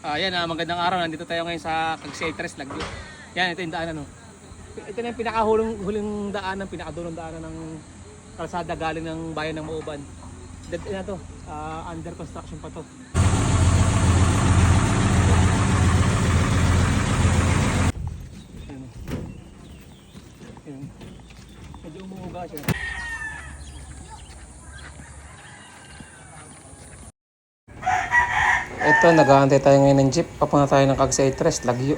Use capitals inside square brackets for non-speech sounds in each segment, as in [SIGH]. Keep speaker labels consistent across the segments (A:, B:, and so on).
A: Ah, yan, ah, magandang araw. Nandito tayo ngayon sa Cagsay Tres Lagyo. Yan, ito yung daanan, no. Ito na yung pinakahuling huling daanan, pinakadulong daanan ng kalsada galing ng bayan ng Mauban. End na to. Ah, under construction pa to. Ayan. Ayan. Medyo umuuga siya. Ito, nag-aantay tayo ngayon ng jeep. Papunta tayo ng Cagsay Tres, Lagyo.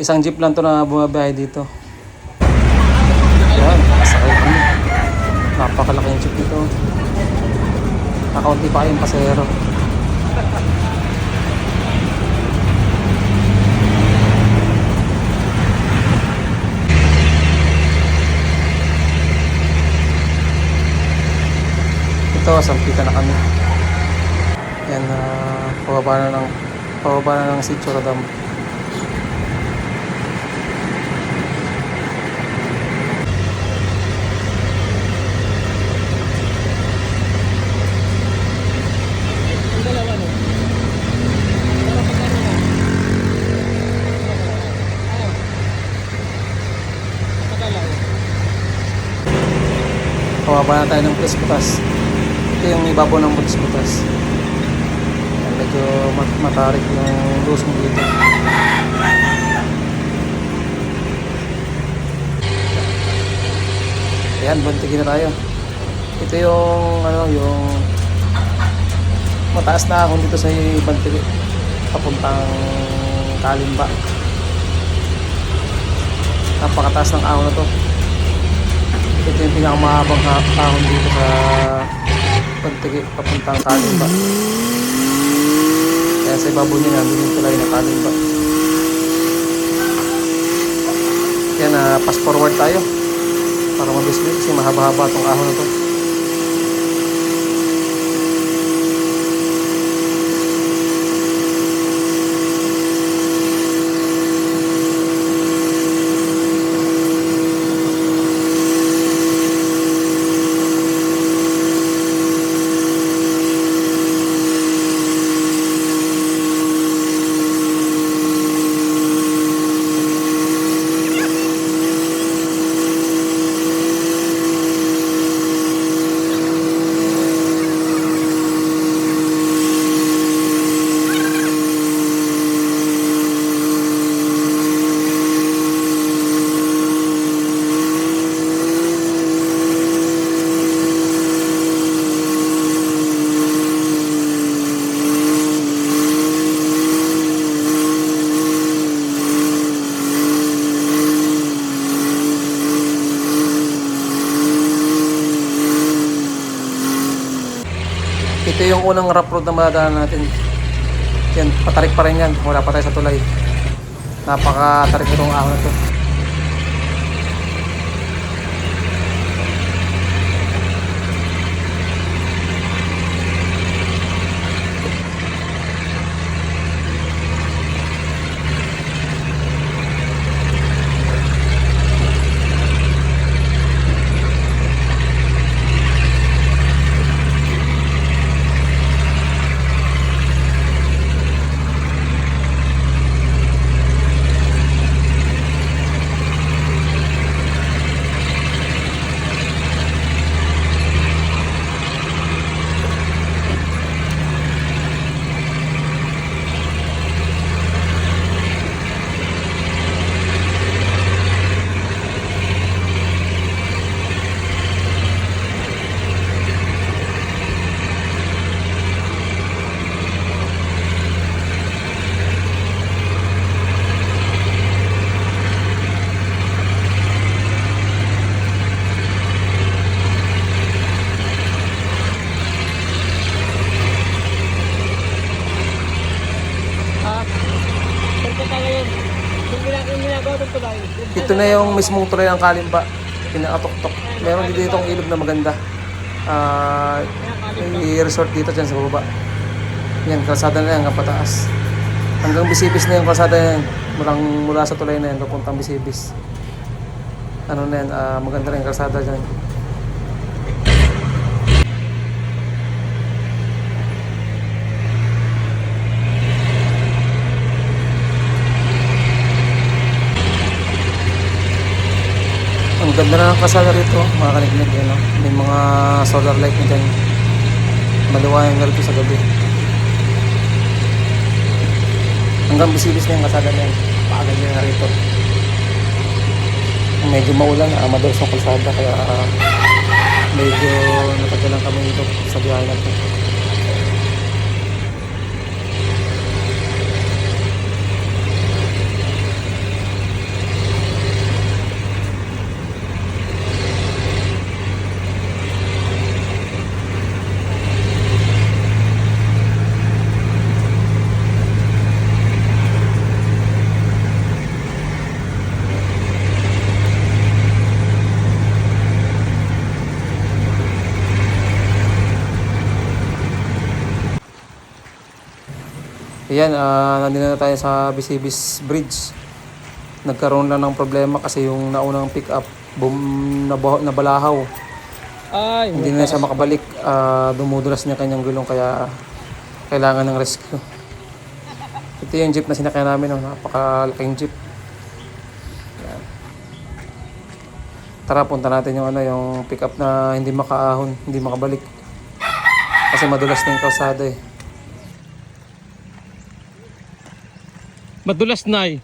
A: Isang jeep lang to na bumabiyahe dito. Ayan, nakasakay kami. Napakalaking jeep nito. Nakaunti pa kayong pasahero. Ito, sampita na kami. Yan, uh, pababa na ng pababa na ng Sitio Radam. Pababa na tayo ng Pulis Ito yung ibabaw ng Pulis medyo mat- matarik yung lusong dito. Ayan, buntigin na tayo. Ito yung, ano, yung mataas na akong dito sa Bantigi. Papuntang Kalimba. Napakataas ng ahon na to. Ito yung pinakamahabang ha- ahon dito sa Bantigi, papuntang Kalimba. Kaya sa ibabaw niya nandun yung tulay na kalimba. Yan, na pass forward tayo. Para mabisli kasi mahaba-haba itong ahon na to. Ito unang rough road na madadaanan natin. Yan, patarik pa rin yan. Wala pa tayo sa tulay. Napaka-tarik itong ahon na to. Ah, saan ka ngayon? Yung ginagawa ginagawa ng tulay. Ito na yung mismong tulay ng Kalimba. Pinakatok-tok. Meron dito itong ilog na maganda. Ah, may resort dito dyan sa baba. Yan, kalsada na yan, hanggang pataas. Hanggang Bisibis na yung kalsada yan. Mulang, mula sa tulay na yan, papuntang Bisibis. Ano na yan, ah, maganda rin kalsada dyan. Ganda na ng kasada rito, mga kaliglig. Yan, no? May mga solar light na dyan. Na rito sa gabi. Hanggang bisilis na yung kasada na yan. Pakaganda na rito. Medyo maulan, ah, madalas ang kalsada, kaya ah, medyo natagalan kami dito sa biyahe natin. Ayan, ah, nandito na tayo sa Bisibis Bridge. Nagkaroon lang ng problema kasi yung naunang pick up bum, nabaho, nabalahaw.
B: Ay,
A: Hindi na siya makabalik. ah, dumudulas niya kanyang gulong kaya kailangan ng rescue. Ito yung jeep na sinakyan namin. Oh, napakalaking jeep. Ayan. Tara, punta natin yung, ano, yung pick up na hindi makaahon, hindi makabalik. Kasi madulas na yung kalsada eh.
B: Madulas na eh.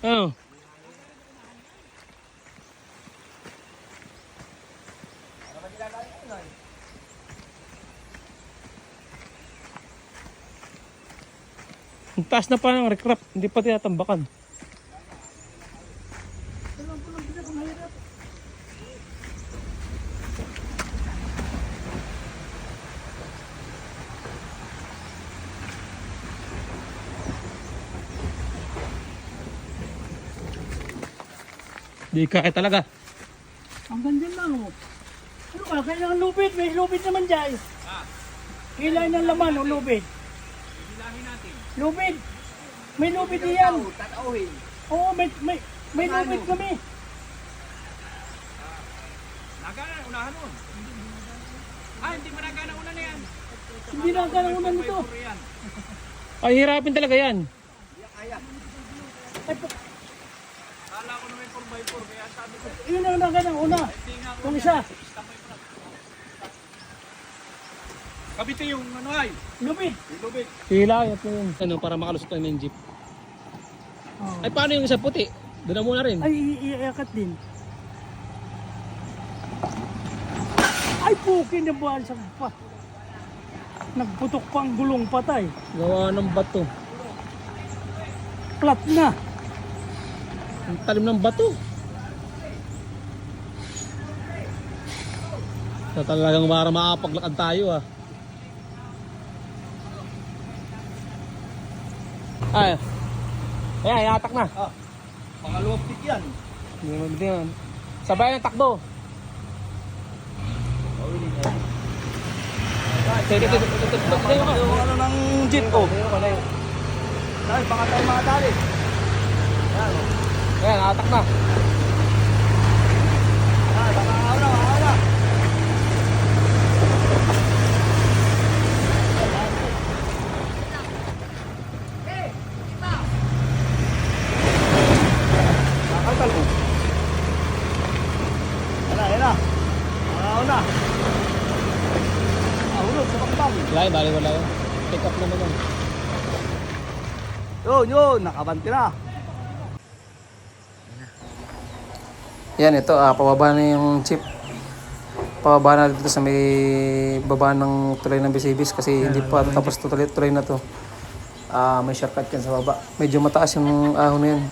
B: Ano? Ang taas na pa ng recrap, hindi pa tinatambakan. Di kaya talaga.
C: Ang ganda lang oh. Ano ka? Kailangan lubid. May lubid naman dyan. Kilay ng laman o lubid. Lubid. May lubid diyan. Oo, may, may, may lubid kami.
D: Nagana, unahan nun. Ah, hindi mo nagana una na yan.
C: Hindi na ang kanaunan nito.
B: Ay, hirapin talaga yan.
C: Ay, pa-
D: Kala ko naman 4x4, kaya sabi ko,
C: yun ang nakanang una. Yung isa,
D: kabiti yung ano ay.
C: lubid.
D: Lubid.
B: Hila, yun yun. Ano, para makalusot tayo ng jeep.
C: Oh.
B: Ay, paano yung isa puti? Doon na muna rin.
C: Ay, i- i- iakat din. Ay, pukin na buwan sa pa. Nagputok pa ang gulong patay.
B: Gawa ng bato.
C: Flat na.
B: Ang talim ng bato. Sa talagang para makapaglakad tayo ah. Ay. Ayan, yatak na.
D: Pangalawang pick yan.
B: Hindi hindi yan. Sabay ng takbo. Sige, sige, sige,
D: Yung ano ng jeep ko. Dahil, baka tayo mga dali.
B: Ayan, yatak na. Wala bali wala yun. Pick up naman yun.
D: Yun, yun. Nakabanti na.
A: Yan, ito, ah, pababa na yung jeep. Pababa na dito sa may baba ng tulay ng Bisibis kasi hindi pa tapos tuloy, tuloy na to. Ah, may shortcut yan sa baba. Medyo mataas yung ahon na yan.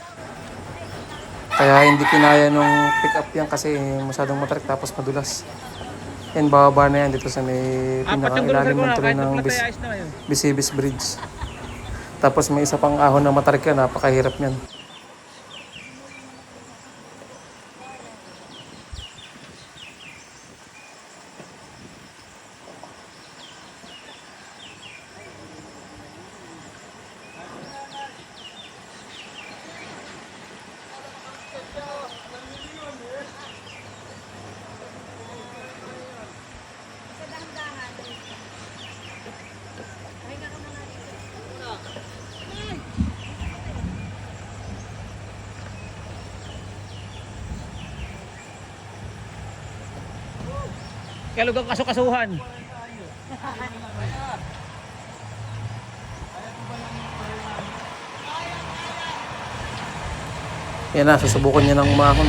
A: Kaya hindi kinaya nung pick up yan kasi masyadong matarik tapos madulas. Yan, bababa na yan dito sa may pinakailalim ng tulay ng Bis. Bisibis Bridge. Tapos may isa pang ahon na matarik yan, napakahirap yan.
B: Kaya lugang kasukasuhan.
A: Yan na, susubukan niya ng umahon.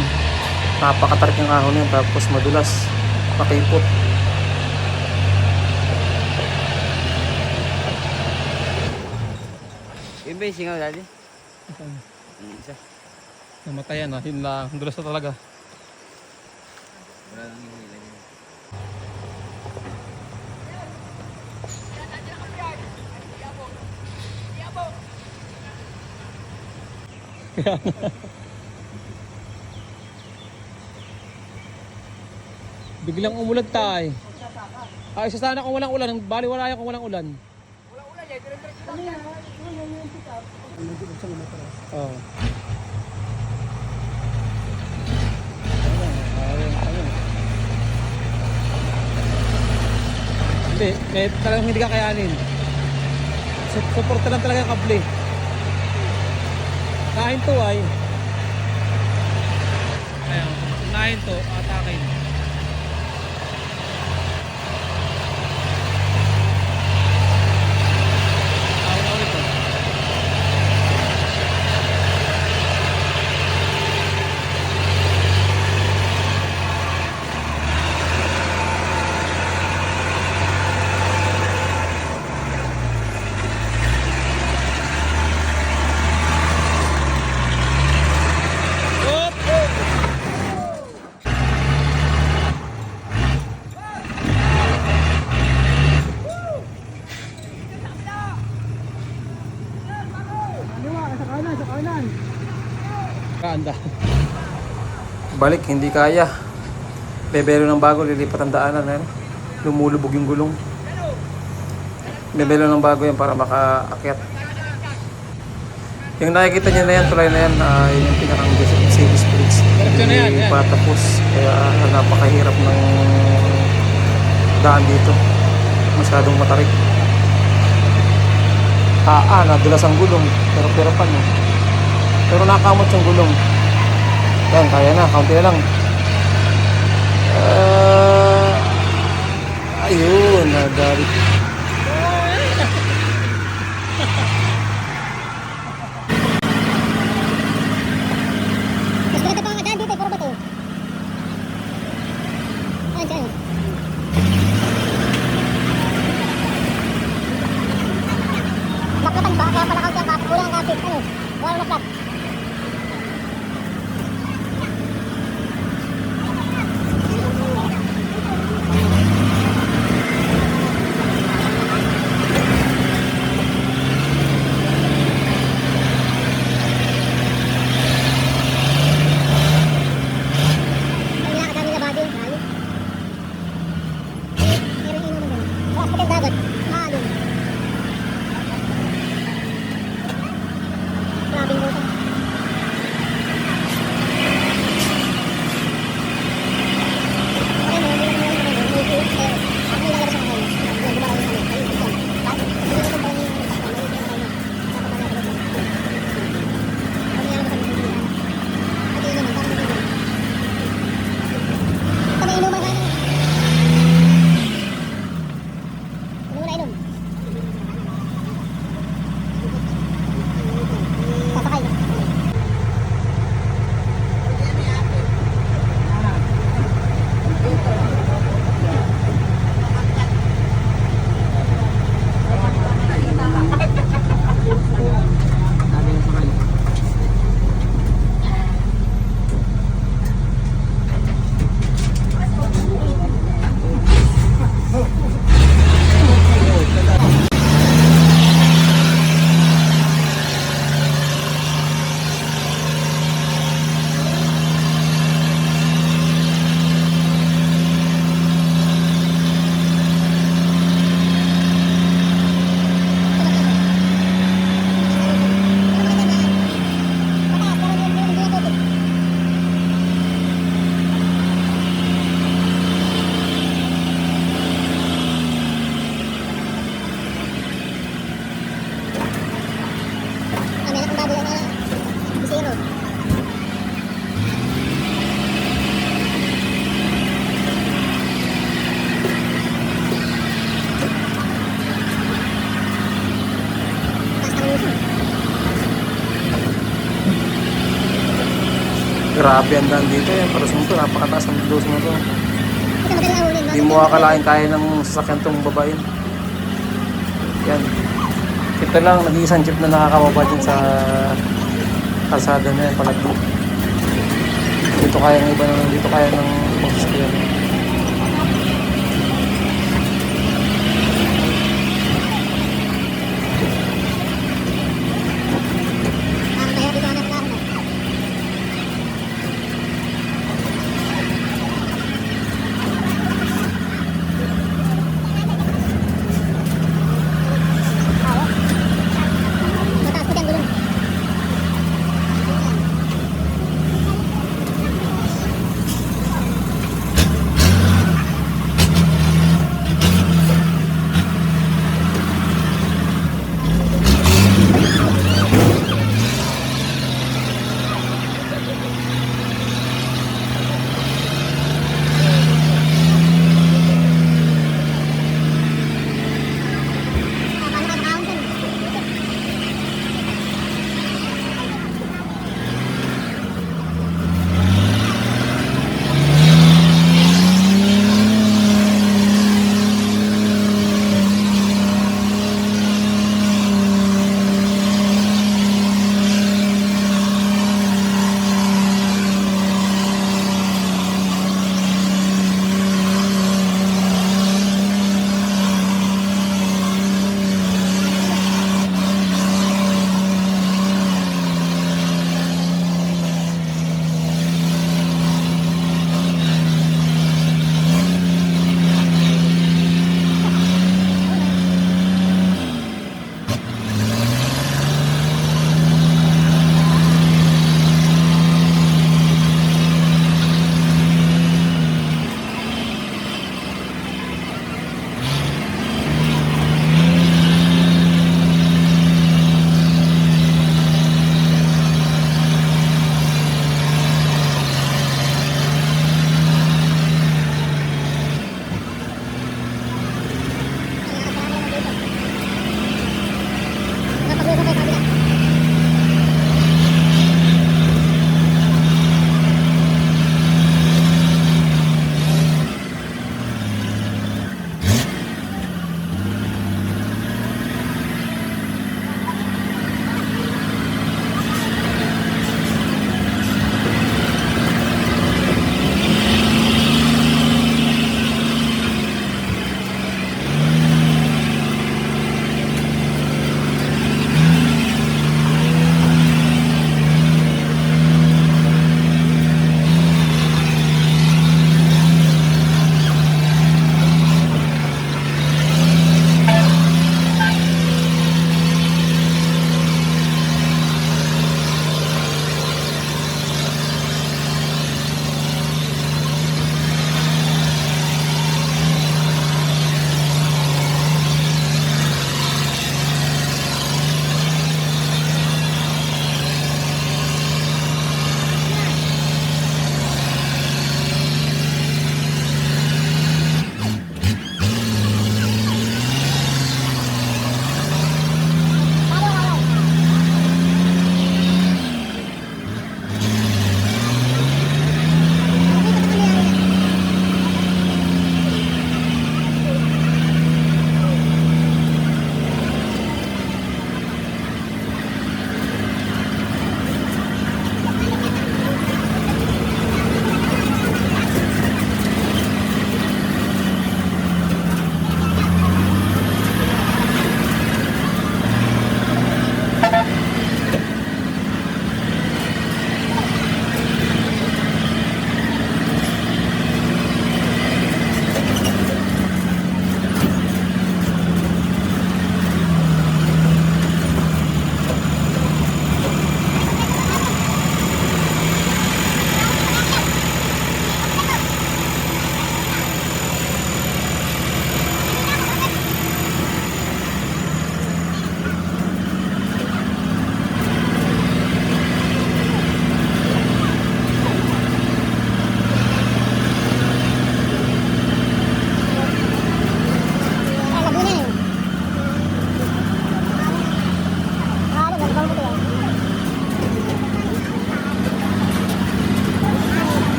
A: Napakatarik ng ahon yan, tapos madulas, makipot.
E: Yun ba yung singaw dati? Isa.
B: Namatayan na. Yun lang. Dulas na talaga.
E: Wala lang
B: Biglang umulan tayo. Ay, isa sana kung walang ulan. Bali wala yan kung walang ulan. Oo. Hindi, may talagang hindi kakayanin. Su- Suporta lang talaga ang kable. Nahin to ay. Ayan, nahin to, atakin. Tawag ulit to. Kaanda.
A: Balik, hindi kaya. Bebelo ng bago, lilipat ang daanan. Ano? Lumulubog yung gulong. Bebelo ng bago yan para makaakyat. Yung nakikita niya na yan, tulay na yan, ah, yun yung pinakang Mercedes
B: na yan, yan.
A: patapos. Kaya ah, napakahirap ng daan dito. Masyadong matarik. Ah, ah, nadulas ang gulong. Pero pero pa niya. Pero nakamot yung gulong. Yan, kaya na. Kaunti na lang. Ah, ayun, nagalit. Grabe ang daan dito yan. Para sa to, napakataas ng dos na to. Hindi mo akalain kaya ng sasakyan tong babae. Yan. Ito lang, nag-iisang jeep na nakakababa dyan sa kalsada na yan, palagbo. Dito kaya ng iba ng dito kaya ng ibang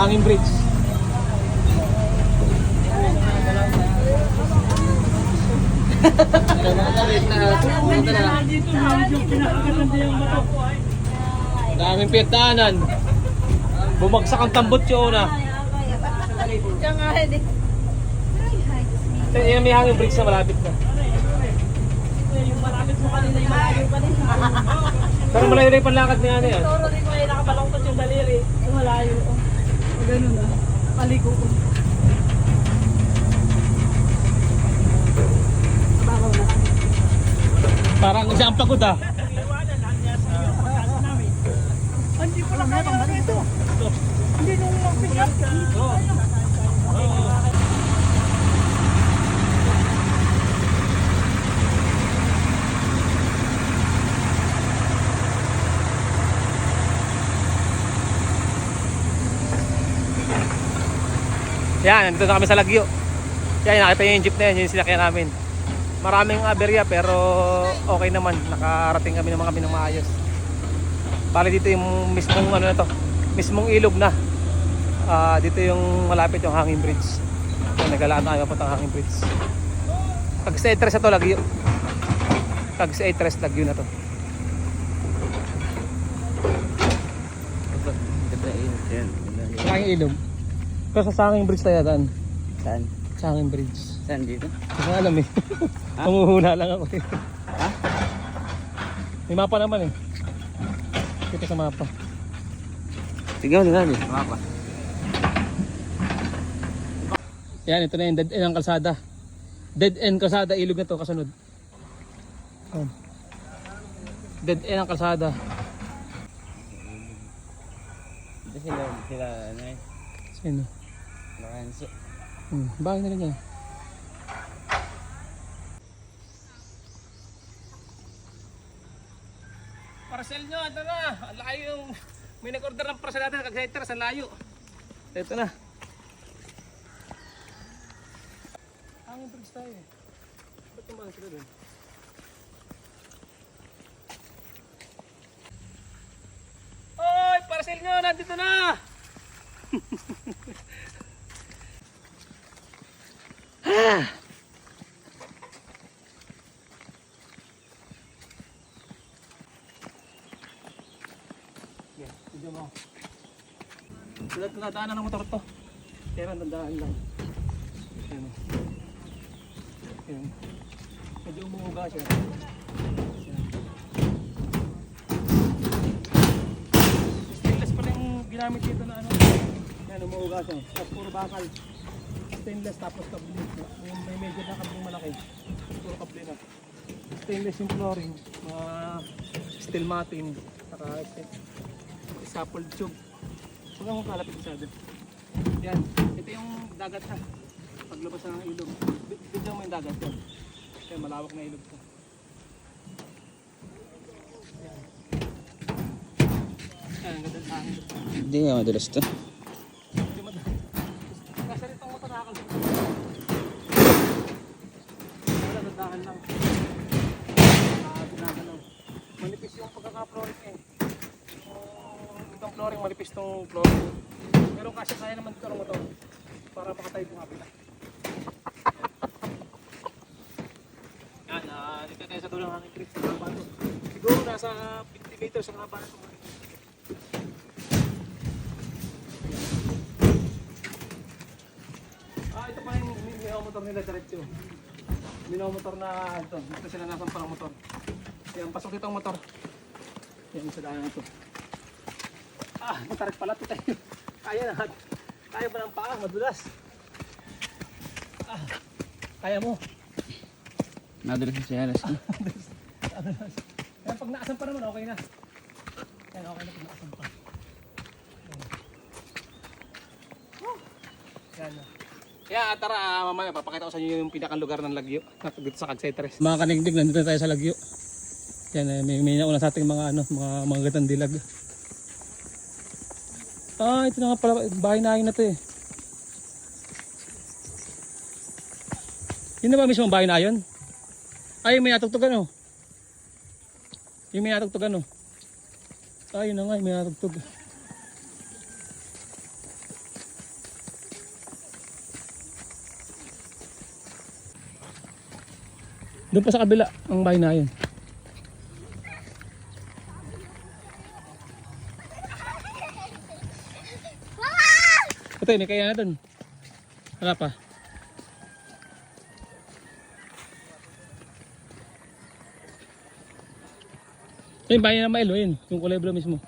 B: Sa hanging bridge.
C: Na bato.
B: Daming pinagdaanan. Bumagsak ang tambot yung una.
F: Diyan nga rin eh.
B: Yan may hanging bridge na malapit na.
F: Malapit mo kanina yung malayo pa rin.
B: Pero malayo na yung panlakad ni ano yan.
F: Toro rin ko ay nakabalongtot yung daliri. Malayo. Ganun ah. Paligo ko. Babaw na kami.
B: Parang siya ang pagod ah.
C: Hindi ko lang kaya ito. Hindi nung mag-pick
B: Yan, nandito na kami sa Lagyo. Yan, nakita niyo yung jeep na yan, yung sinakyan namin. Maraming aberya pero okay naman. Nakarating kami naman kami ng maayos. Bali dito yung mismong ano na to, mismong ilog na. Ah, dito yung malapit yung hanging bridge. Yan, nagalaan tayo papunta ng hanging bridge. Pag sa Etres na to, Lagyo. Pag sa Etres, Lagyo na to.
E: Ganda yun. Yan. Ganda.
B: Sa hanging ilog. Pero sa hanging bridge tayo daan.
E: Saan?
B: Sa hanging bridge.
E: Saan dito?
B: Hindi ko alam eh. [LAUGHS] Panguhula lang ako eh.
E: Ha?
B: May mapa naman eh. Kita sa mapa.
E: Sigaw na namin. Mapa.
B: Yan, ito na yung dead end ng kalsada. Dead end kalsada, ilog na to kasunod. Yan. Dead end ang kalsada.
E: Ito sila, sila, ano eh.
B: Sino?
E: Lorenzo.
B: Hmm, bahay na rin yan. Parcel nyo, ito na. Ang layo yung... May nag-order ng parcel natin, kag-center, sa layo. Ito na. Ang bridge tayo. eh. Ba't tumalang sila dun? Oy, parcel nyo, nandito na! [LAUGHS] Yan, video mo. Sila tinadaanan ng motor to. Kaya nandaan lang. Yan. Yan. Medyo umuuga siya. Stainless pala yung ginamit dito na ano. Yan, umuuga siya. Tapos puro bakal. Stainless tapos kabli. Yung may medyo na kabling malaki. Puro kabli na. Stainless yung flooring. Mga steel matting. Saka scaffold tube. Huwag akong kalapit masyado. Yan. Ito yung dagat ha. Paglabas ng ilog. Bi- Bigyan mo yung dagat yan. Kaya malawak na ilog to.
E: Hindi nga madulas to.
B: Hindi mo Kasi rito ang motor nakakalito. Dandahan lang. Ah, ginagalaw. Manipis yung pagkaka-flooring eh. Yung itong flooring, manipis tong flooring. Pero kasi kaya naman ito ang motor. Para makatayo yung kapila. Yan, ah, dito tayo sa dulo ng hangin creek. Haba to. Siguro nasa 50 meters ang haba itong hangin. Ah, ito pa yung min- minomotor nila diretso. Minomotor na ito. Dito sila nasan parang motor. Yan, pasok dito ang motor. Yan sa daan ito. Ah, matarik pala ito tayo. [LAUGHS] Kaya na. Kaya ba ng paa? Madulas. Ah, kaya mo.
E: Nadulas na si Alas. no? [LAUGHS]
B: Kaya pag naasan pa naman, okay na. Yan, okay na pag naasan pa. Yan. Woo! Yan na. Kaya tara, ah, mamaya papakita ko sa inyo yung pinakang lugar ng Lagyo [LAUGHS] dito sa Cagsetres. Mga kanigdig, nandito tayo sa Lagyo. Yan, eh, may, may nauna sa ating mga ano, mga mga dilag. Ah, ito na nga pala, bahay na na to eh. Yun na ba mismo bahay na yun? Ay, may natugtugan oh. Yung may natugtugan oh. Ayun na nga, may natugtog. Doon pa sa kabila, ang bahay na yun. Ito, may kaya na doon. Wala pa. Yung bahay na mailo, yun. Yung kulay blue mismo.